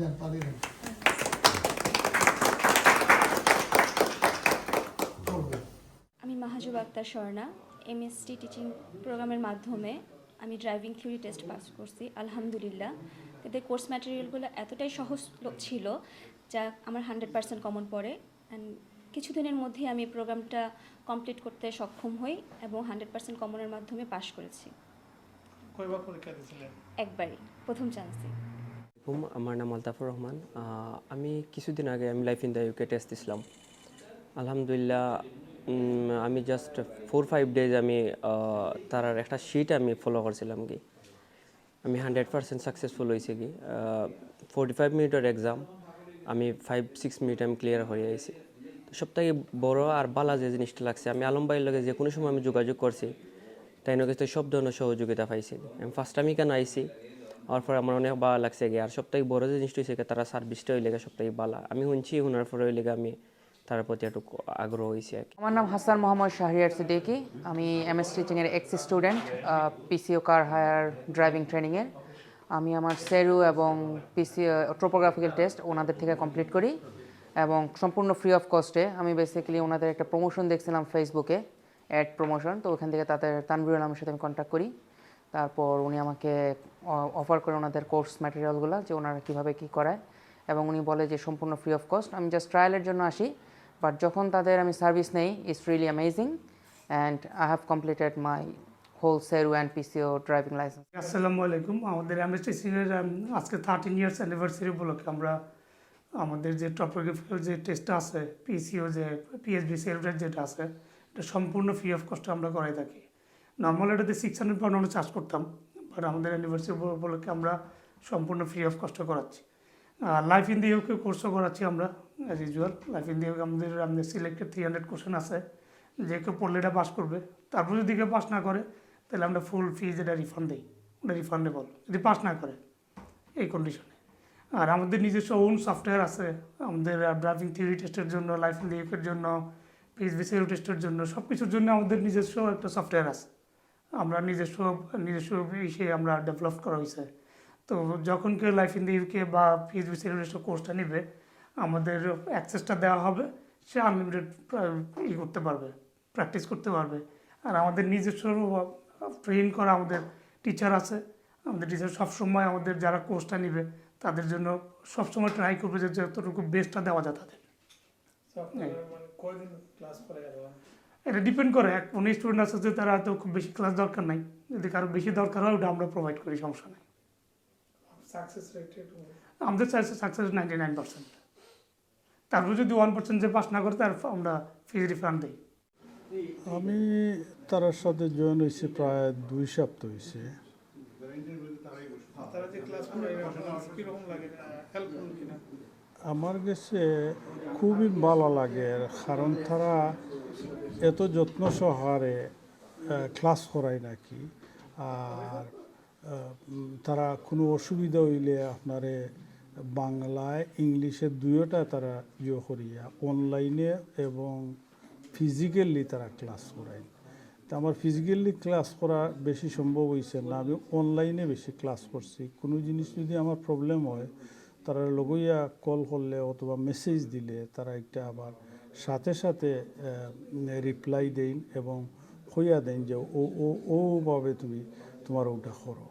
দেন চলবে আমি মাহাজুব Akter Swarna MST teaching প্রোগ্রামের মাধ্যমে আমি ড্রাইভিং থিওরি টেস্ট পাস করছি আলহামদুলিল্লাহ। এদের কোর্স ম্যাটেরিয়ালগুলো এতটাই সহজ ছিল যা আমার হান্ড্রেড পার্সেন্ট কমন পড়ে। অ্যান্ড কিছুদিনের মধ্যেই আমি প্রোগ্রামটা কমপ্লিট করতে সক্ষম হই এবং হান্ড্রেড পার্সেন্ট কমনের মাধ্যমে পাশ করেছি। কয়বার পরীক্ষা দিয়েছিলেন? একবারই প্রথম চান্সে আমার নাম আলতাফুর রহমান। আমি কিছুদিন আগে আমি life in the UK test দিছিলাম। আলহামদুলিল্লাহ আমি জাস্ট ফোর ফাইভ ডেজ আমি তার একটা শিট আমি ফলো করছিলাম কি। আমি হান্ড্রেড পার্সেন্ট সাকসেসফুল হয়েছে কি। ফোর্টি ফাইভ মিনিটের এক্সাম আমি ফাইভ সিক্স মিনিট আমি ক্লিয়ার হয়ে আইছি। তো সবথেকে বড় আর বালা যে জিনিসটা লাগছে, আমি আলম ভাইয়ের লগে যে কোনো সময় আমি যোগাযোগ করছি, তাই নয় কাছে সব ধরনের সহযোগিতা পাইছি। আমি ফার্স্ট আমি কেন আইছি আমার পরে আমার অনেক ভালো লাগছে গিয়ে আর সবথেকে বড় যে জিনিসটা হয়েছে তারা সার্ভিসটা হইলে সবথেকে ভালো আমি শুনছি শোনার পরে হইলে আমি তার প্রতি একটু আগ্রহ হয়েছে আর আমার নাম হাসান মোহাম্মদ শাহরিয়ার সিদ্দিকি আমি MS টিচিংয়ের ex student PCO car hire driving ট্রেনিংয়ের আমি আমার সেরু এবং পিসি ট্রোপোগ্রাফিক্যাল টেস্ট ওনাদের থেকে কমপ্লিট করি এবং সম্পূর্ণ ফ্রি অফ কস্টে আমি বেসিক্যালি ওনাদের একটা প্রমোশন দেখছিলাম ফেসবুকে অ্যাড প্রমোশন তো ওখান থেকে তাদের তানবির আলমের সাথে আমি কন্ট্যাক্ট করি। তারপর উনি আমাকে অফার করে ওনাদের কোর্স ম্যাটেরিয়ালগুলো যে ওনারা কীভাবে কী করায় এবং উনি বলে যে সম্পূর্ণ ফ্রি অফ কস্ট আমি জাস্ট ট্রায়ালের জন্য আসি বাট যখন তাদের আমি সার্ভিস নেই it's really amazing and I have completed my whole সেরু and PCO driving licence আসসালামু আলাইকুম। আমাদের এমএসটিসির আজকে থার্টিন ইয়ার্স অ্যানিভার্সারি উপলক্ষে আমরা, আমাদের যে টপোগ্রাফিক্যাল যে টেস্টটা আছে পিসিও যে পিএসবি সেলফের যেটা আছে, এটা সম্পূর্ণ ফ্রি অফ কস্টে আমরা করাই থাকি। নর্মাল এটাতে সিক্স হান্ড্রেড পাউন্ড আমরা চার্জ করতাম বাট আমাদের অ্যানিভার্সারি উপলক্ষে আমরা সম্পূর্ণ ফ্রি অফ কষ্ট করাচ্ছি। আর লাইফ ইন দি ইউকে কোর্সও করাচ্ছি আমরা as usual life in the UK আমাদের আমাদের সিলেক্টেড থ্রি হান্ড্রেড কোশ্চেন আছে। যে কেউ পড়লে এটা পাস করবে। তারপর যদি কেউ পাস না করে, তাহলে আমরা ফুল ফিজ এটা রিফান্ড দিই। ওটা রিফান্ডেবল যদি পাস না করে, এই কন্ডিশনে আর আমাদের নিজস্ব ওন সফটওয়্যার আছে। আমাদের ড্রাইভিং থিওরি টেস্টের জন্য লাইফ ইন লিফের জন্য পিএসবি সেল টেস্টের জন্য সব কিছুর জন্য আমাদের নিজস্ব একটা সফটওয়্যার আছে। আমরা নিজস্ব নিজস্ব ইসে আমরা ডেভেলপ করা হয়েছে তো যখন কেউ লাইফ ইন দি ইউকে বা পিএইচবি সেলিব্রেশন কোর্সটা নেবে, আমাদের অ্যাক্সেসটা দেওয়া হবে, সে আনলিমিটেড ই করতে পারবে প্র্যাকটিস করতে পারবে। আর আমাদের নিজস্ব ট্রেন করা আমাদের টিচার আছে। আমাদের টিচার সবসময় আমাদের যারা কোর্সটা নেবে, তাদের জন্য সবসময় ট্রাই করবে যে যতটুকু বেস্টটা দেওয়া যায় তাদের। এটা ডিপেন্ড করে। এক কোনো স্টুডেন্ট আছে যে তারা হয়তো খুব বেশি ক্লাস দরকার নাই। যদি কারও বেশি দরকার হয় ওটা আমরা প্রোভাইড করি সমস্যা নেই। সাকসেস রেট আমাদের চাইছে সাকসেস নাইনটি নাইন পার্সেন্ট তারপর যদি ওয়ান পার্সেন্ট যে পাস না করে তার আমরা ফিজ রিফান্ড দিই। আমি তার সাথে জয়েন হয়েছি প্রায় দুই সপ্তাহ হয়েছে। তারা যে ক্লাস করে কীরকম লাগে? হেল্পফুল কিনা? আমার কাছে খুবই ভালো লাগে কারণ তারা এত যত্ন সহকারে আহ, ক্লাস করায় নাকি? আর তারা কোনো অসুবিধা হইলে আপনারে বাংলায় ইংলিশে দুয়োটা তারা ইয়ে করিয়া অনলাইনে এবং ফিজিক্যালি তারা ক্লাস করায়। তা আমার ফিজিক্যালি ক্লাস করা বেশি সম্ভব হয়েছে না আমি অনলাইনে বেশি ক্লাস করছি। কোনো জিনিস যদি আমার প্রবলেম হয় তারা লগইয়া কল করলে অথবা মেসেজ দিলে তারা একটা আবার সাথে সাথে রিপ্লাই দেন এবং হইয়া দেন যে ও ও ওভাবে তুমি তোমার ওটা করো।